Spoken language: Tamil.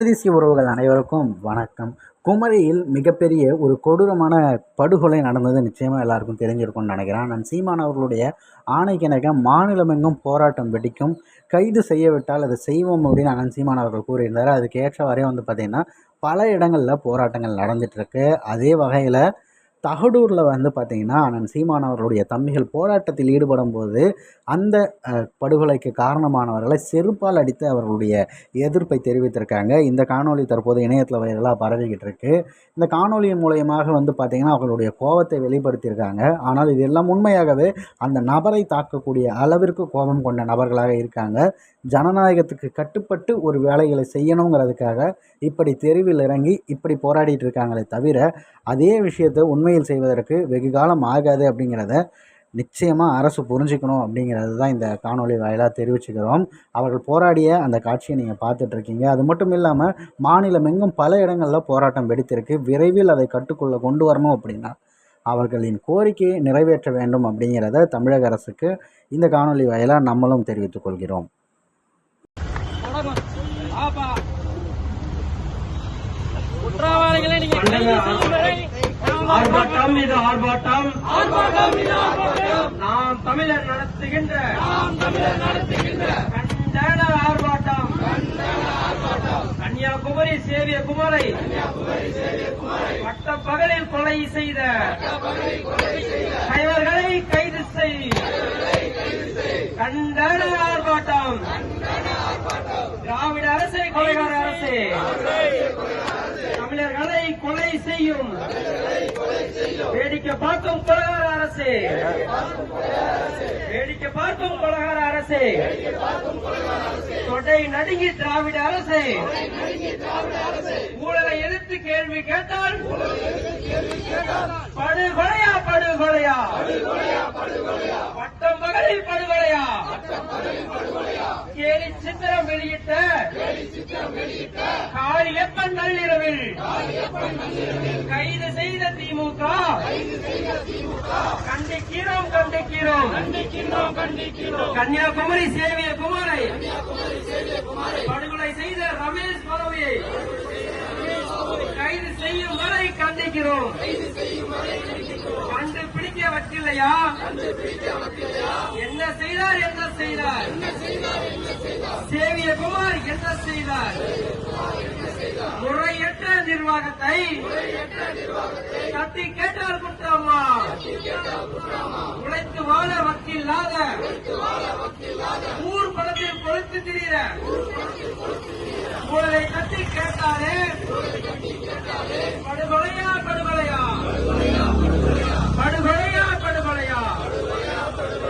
தேசிய உறவுகள் அனைவருக்கும் வணக்கம். குமரியில் மிகப்பெரிய ஒரு கொடூரமான படுகொலை நடந்தது நிச்சயமாக எல்லாருக்கும் தெரிஞ்சிருக்கும்னு நினைக்கிறேன். நான் சீமான் அவர்களுடைய ஆணைக்கிணக்க மாநிலமெங்கும் போராட்டம் வெடிக்கும். கைது செய்யவிட்டால் அதை செய்வோம் அப்படின்னு அண்ணன் சீமான் அவர்கள் கூறியிருந்தார். அதுக்கு ஏற்றவாறே வந்து பார்த்திங்கன்னா பல இடங்களில் போராட்டங்கள் நடந்துகிட்ருக்கு அதே வகையில் தகடூரில் வந்து பார்த்திங்கன்னா அண்ணன் சீமான் அவர்களுடைய தம்பிகள் போராட்டத்தில் ஈடுபடும் போது அந்த படுகொலைக்கு காரணமானவர்களை செருப்பால் அடித்து அவர்களுடைய எதிர்ப்பை தெரிவித்திருக்காங்க. இந்த காணொலி தற்போது இணையத்தில் வைரலாக பரவிக்கிட்டு இருக்கு. இந்த காணொலியின் மூலயமாக வந்து பார்த்திங்கன்னா அவர்களுடைய கோபத்தை வெளிப்படுத்தியிருக்காங்க. ஆனால் இது எல்லாம் உண்மையாகவே அந்த நபரை தாக்கக்கூடிய அளவிற்கு கோபம் கொண்ட நபர்களாக இருக்காங்க. ஜனநாயகத்துக்கு கட்டுப்பட்டு ஒரு வேலைகளை செய்யணுங்கிறதுக்காக இப்படி தெருவில் இறங்கி இப்படி போராடிட்டு இருக்காங்களே தவிர அதே விஷயத்தை உண்மையில் செய்வதற்கு வெகு காலம் ஆகாது அப்படிங்கிறத நிச்சயமாக அரசு புரிஞ்சுக்கணும் அப்படிங்கிறது தான் இந்த காணொலி வாயிலாக தெரிவிச்சுக்கிறோம். அவர்கள் போராடிய அந்த காட்சியை நீங்கள் பார்த்துட்ருக்கீங்க அது மட்டும் இல்லாமல் மாநிலம் எங்கும் பல இடங்களில் போராட்டம் வெடித்திருக்கு. விரைவில் அதை கட்டுக்குள்ளே கொண்டு வரணும் அப்படின்னா அவர்களின் கோரிக்கையை நிறைவேற்ற வேண்டும் அப்படிங்கிறத தமிழக அரசுக்கு இந்த காணொலி வாயிலாக நம்மளும் தெரிவித்துக் கொள்கிறோம். குற்றவாளிகளை கைது செய்யும் வரை ஆர்ப்பாட்டம் இது ஆர்ப்பாட்டம். நாம் தமிழர் நடத்துகின்ற கண்டன ஆர்ப்பாட்டம். கன்னியாகுமரி சேவிய குமரை பட்ட பகலில் கொலை செய்த கைவர்களை கைது செய். கண்டன ஆர்ப்பாட்டம். திராவிட அரசே கொலைகார அரசே. தமிழர்களை கொலை செய்யும். வேடிக்கை பார்க்கும் கொலகார அரசே. வேடிக்கை பார்க்கும் கொலகார அரசே. தொடை நடுங்கி திராவிட அரசே. ஊழலை எதிர்த்து கேள்வி கேட்டால் படுகொலையா படுகொலையா? பட்டம் பகலில் படுகொலையா? கேலி சித்திரம் வெளியிட்ட காளியப்பன் கைது செய்த திமுக. கண்டிக்கிறோம் கண்டிக்கிறோம். கன்னியாகுமரி சேவிய குமாரை. படுகொலை செய்த ரமேஷ் பதவியை கைது செய்யும் வரை கண்டிக்கிறோம். கண்டுபிடிக்க வச்சில்லையா என்ன செய்தார் என்ன செய்தார்? சேவிய குமார் என்ன செய்தார்? நிர்வாகத்தை கத்தி கேட்டால் குற்றமா? உழைத்து வாழ வக்கில்லாத ஊர் பணத்தில் கொழுத்து திரிகிற ஊழலை கத்தி கேட்டாலே படுகொலையா